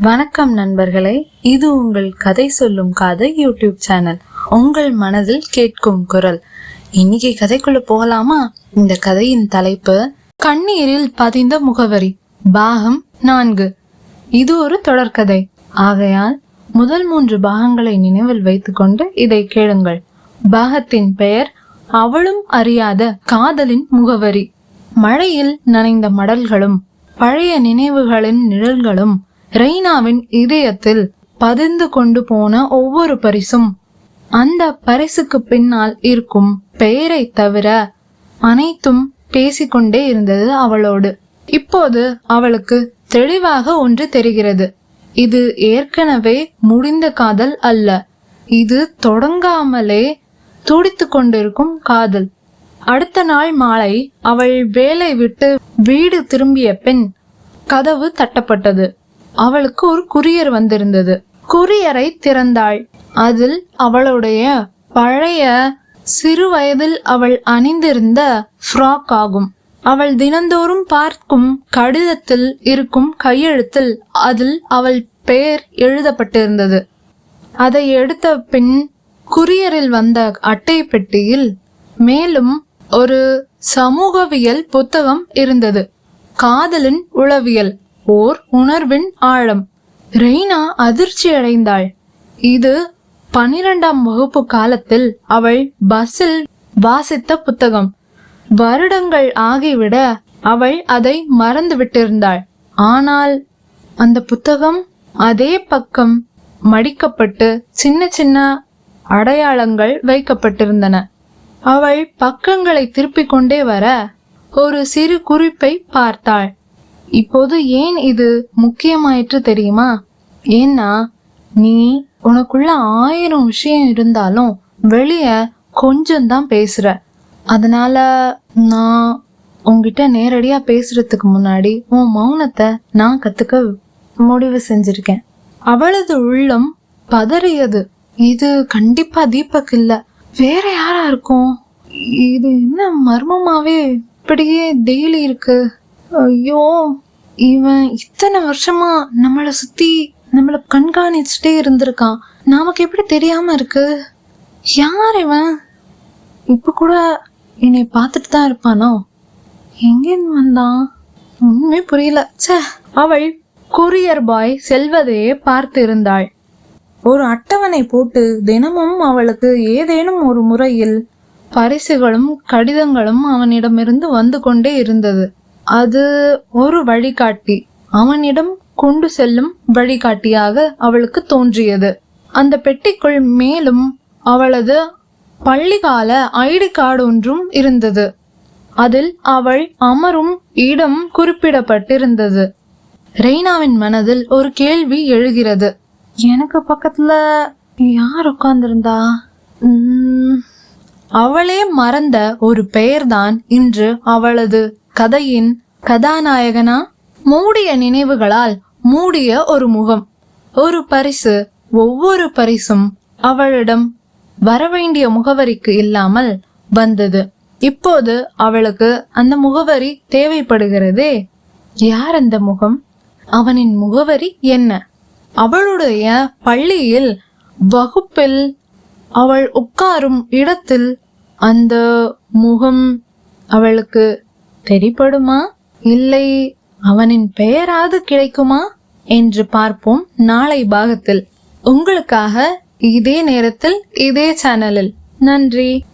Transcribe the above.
வணக்கம் நண்பர்களே இது உங்கள் கதை சொல்லும் கதை யூடியூப் சேனல். உங்கள் மனதில் கேட்கும் குரல். இன்னைக்கு கதைக்குள்ள போகலாமா? இந்த கதையின் தலைப்பு கண்ணீரில் பதிந்த முகவரி பாகம் நான்கு. இது ஒரு தொடர்கதை. ஆகையால் முதல் மூன்று பாகங்களை நினைவில் வைத்துக்கொண்டு இதை கேளுங்கள். பாகத்தின் பெயர் அவளும் அறியாத காதலின் முகவரி மழையில் நனைந்த மடல்களும் பழைய நினைவுகளின் நிழல்களும் ரெய்னாவின் இதயத்தில் பதிந்து கொண்டு போன ஒவ்வொரு பரிசும் அந்த பரிசுக்கு பின்னால் இருக்கும் பெயரை தவிர அனைத்தும் பேசிக்கொண்டே இருந்தது அவளோடு. இப்போது அவளுக்கு தெளிவாக ஒன்று தெரிகிறது. இது ஏற்கனவே முடிந்த காதல் அல்ல. இது தொடங்காமலே துடித்து கொண்டிருக்கும் காதல். அடுத்த நாள் மாலை அவள் வேலை விட்டு வீடு திரும்பிய பின் கதவு தட்டப்பட்டது. அவளுக்கு ஒரு குரியர் வந்திருந்தது. குரியரை திறந்தாள். அதில் அவளுடைய பழைய சிறு வயதில் அவள் அணிந்திருந்த ஃப்ராக் ஆகும். அவள் தினந்தோறும் பார்க்கும் கடிதத்தில் இருக்கும் கையெழுத்தில் அதில் அவள் பெயர் எழுதப்பட்டிருந்தது. அதை எடுத்த பின் குரியரில் வந்த அட்டை பெட்டியில் மேலும் ஒரு சமூகவியல் புத்தகம் இருந்தது. காதலின் உளவியல். ஓர் உணர்வின் ஆழம். ரெய்னா அதிர்ச்சி அடைந்தாள். இது பனிரெண்டாம் வகுப்பு காலத்தில் அவள் பஸ்ஸில் வாசித்த புத்தகம். வருடங்கள் ஆகிவிட அவள் அதை மறந்து விட்டிருந்தாள். ஆனால் அந்த புத்தகம் அதே பக்கம் மடிக்கப்பட்டு சின்ன சின்ன அடையாளங்கள் வைக்கப்பட்டிருந்தன. அவள் பக்கங்களை திருப்பிக் கொண்டே வர ஒரு சிறு குறிப்பை பார்த்தாள். இப்போது ஏன் இது முக்கியமாயிற்று தெரியுமா? ஏன்னா நீ உனக்குள்ள ஆயிரம் விஷயம் இருந்தாலும் வெளிய கொஞ்சம் தான் பேசுற. அதனால நான் உங்ககிட்ட நேரடியா பேசுறதுக்கு முன்னாடி உன் மௌனத்தை நான் கத்துக்க முடிவு செஞ்சிருக்கேன். அவளது உள்ளம் பதறியது. இது கண்டிப்பா தீபக் இல்ல. வேற யாரா இருக்கும்? இது என்ன மர்மமாவே இப்படியே டெய்லி இருக்கு? ஐயோ இவன் இத்தனை வருஷமா நம்மளை சுத்தி நம்மளை கண்காணிச்சுட்டே இருந்திருக்கான். நமக்கு எப்படி தெரியாம இருக்கு? யார் இவன்? இப்ப கூட என்னை பார்த்துட்டு தான் இருப்பானோ? எங்கேருந்து வந்தான்? ஒண்ணுமே புரியல. ச்சே அவள் கொரியர் பாய் செல்வதையே பார்த்து இருந்தாள். ஒரு அட்டவணை போட்டு தினமும் அவளுக்கு ஏதேனும் ஒரு முறையில் பரிசுகளும் கடிதங்களும் அவனிடமிருந்து வந்து கொண்டே இருந்தது. அது ஒரு வழிகாட்டி. அவனிடம் கொண்டு செல்லும் வழிகாட்டியாக அவளுக்கு தோன்றியது. அந்த பெட்டிக்குள் மேலும் அவளது பள்ளிகால ஐடி கார்டு ஒன்றும் இருந்தது. அதில் அவள் அமரும் இடம் குறிப்பிடப்பட்டிருந்தது. ரெய்னாவின் மனதில் ஒரு கேள்வி எழுகிறது. எனக்கு பக்கத்துல யார் உட்கார்ந்திருந்தா? அவளே மறந்த ஒரு பெயர்தான் இன்று அவளது கதையின் கதாநாயகனா மூடிய நினைவுகளால் மூடிய ஒரு முகம். ஒரு பரிசு ஒவ்வொரு பரிசும் அவளிடம் வரவேண்டிய முகவரிக்கு இல்லாமல் வந்தது. இப்போது அவளுக்கு அந்த முகவரி தேவைப்படுகிறதே? யார் அந்த முகம்? அவனின் முகவரி என்ன? அவளுடைய பள்ளியில் வகுப்பில் அவள் உட்காரும் இடத்தில் அந்த முகம் அவளுக்கு தெரிப்படுமா? இல்லை அவனின் பெயராவது கிடைக்குமா? என்று பார்ப்போம் நாளை பாகத்தில். உங்களுக்காக இதே நேரத்தில் இதே சேனலில் நன்றி.